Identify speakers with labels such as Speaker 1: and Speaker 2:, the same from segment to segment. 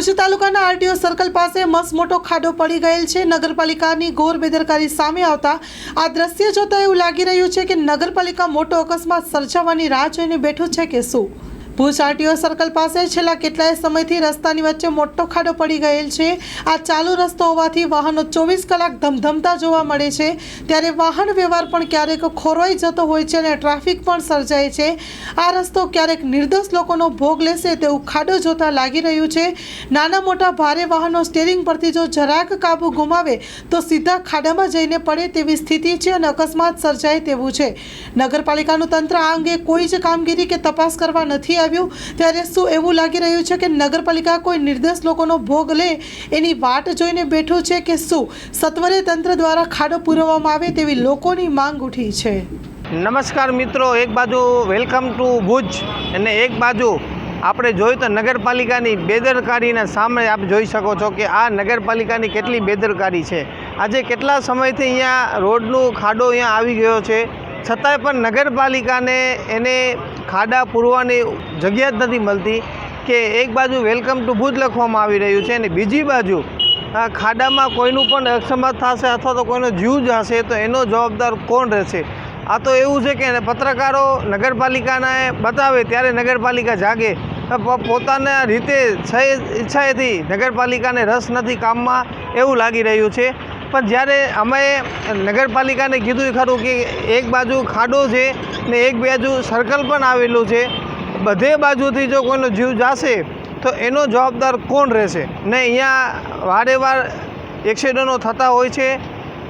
Speaker 1: ભુજ તાલુકાના RTO circle પાસે મસ્ત મોટો ખાડો પડી ગયેલ છે. નગરપાલિકાની ઘોર બેદરકારી સામે આવતા આ દ્રશ્ય જોતા એવું લાગી રહ્યું છે કે નગરપાલિકા મોટો અકસ્માત સર્જાવાની રાહ જોઈને બેઠું છે કે શું? ભુજ આરટીઓ સર્કલ પાસે છેલ્લા કેટલાય સમયથી રસ્તાની વચ્ચે મોટો ખાડો પડી ગયેલ છે. આ ચાલુ રસ્તો હોવાથી વાહનો ચોવીસ કલાક ધમધમતા જોવા મળે છે. ત્યારે વાહન વ્યવહાર પણ ક્યારેક ખોરવાઈ જતો હોય છે અને ટ્રાફિક પણ સર્જાય છે. આ રસ્તો ક્યારેક નિર્દોષ લોકોનો ભોગ લેશે તેવું ખાડો જોતા લાગી રહ્યું છે. નાના મોટા ભારે વાહનો સ્ટેરિંગ પરથી જો જરાક કાબુ ગુમાવે તો સીધા ખાડામાં જઈને પડે તેવી સ્થિતિ છે અને અકસ્માત સર્જાય તેવું છે. નગરપાલિકાનું તંત્ર આ અંગે કોઈ જ કામગીરી કે તપાસ કરવા નથી આવ્યું. ત્યારે શું એવું લાગી રહ્યું છે કે નગરપાલિકા કોઈ નિર્દોષ લોકોનો ભોગ લે? એની વાટ જોઈને બેઠું છે કે શું? સત્વરે તંત્ર દ્વારા ખાડો પુરવવામાં આવે તેવી લોકોની માંગ ઉઠી છે.
Speaker 2: નમસ્કાર મિત્રો, એક બાજુ વેલકમ ટુ ભુજ અને એક બાજુ આપણે જોયું તો નગરપાલિકાની બેદરકારીના સામે આપ જોઈ શકો છો કે આ નગરપાલિકાની કેટલી બેદરકારી છે. આજે કેટલા સમયથી અહીંયા રોડનું ખાડો અહીંયા આવી ગયો છે? છતાંય પણ નગરપાલિકાને એને ખાડા પૂરવાની જગ્યા જ નથી મળતી કે એક બાજુ વેલકમ ટુ ભુજ લખવામાં આવી રહ્યું છે અને બીજી બાજુ ખાડામાં કોઈનું પણ અક્ષમત થશે અથવા તો કોઈનો જીવ જશે તો એનો જવાબદાર કોણ રહેશે? આ તો એવું છે કે પત્રકારો નગરપાલિકાને બતાવે ત્યારે નગરપાલિકા જાગે. પોતાના રીતે ઈચ્છાએથી નગરપાલિકાને રસ નથી કામમાં એવું લાગી રહ્યું છે. પણ જ્યારે અમે નગરપાલિકાને કીધું ખરું કે એક બાજુ ખાડો છે ને એક બાજુ સર્કલ પણ આવેલું છે, બધે બાજુથી જો કોઈનો જીવ જશે, તો એનો જવાબદાર કોણ રહેશે? ને અહીંયા વારે વાર એક્સિડન્ટો થતા હોય છે,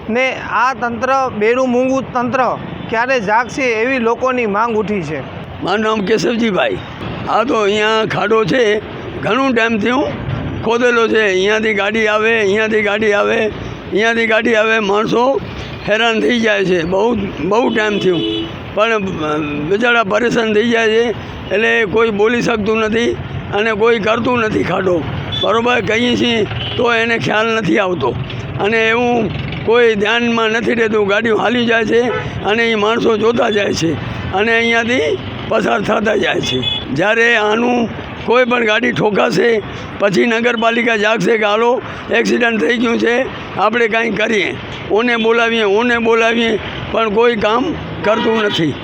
Speaker 2: ને આ તંત્ર બેરું મૂંગું તંત્ર ક્યારે જાગશે એવી લોકોની માંગ ઉઠી છે.
Speaker 3: મારું નામ કેશવજીભાઈ. આ તો અહીંયા ખાડો છે. ઘણું ટાઈમથી હું ખોદેલો છે. અહીંયાથી ગાડી આવે, અહીંયાથી ગાડી આવે. અહીંયાથી ગાડી આવે માણસો હેરાન થઈ જાય છે. બહુ બહુ ટાઈમ થયું. પણ બિચારા પરેશાન થઈ જાય છે. એટલે કોઈ બોલી શકતું નથી અને કોઈ કરતું નથી ખાડો. બરાબર, કહીએ છીએ તો એને ખ્યાલ નથી આવતો. અને એવું કોઈ ધ્યાનમાં નથી રહેતું. ગાડીઓ હાલી જાય છે અને એ માણસો જોતા જાય છે. અને અહીંયાથી પસાર થતા જાય છે. જ્યારે આનું કોઈ પણ ગાડી ઠોકાશે, પછી નગરપાલિકા જાગશે કે હાલો એક્સિડન્ટ થઈ ગયું છે, આપણે કાંઈ કરીએ. ઓને બોલાવીએ ઓને બોલાવીએ, પણ કોઈ કામ કરતું નથી.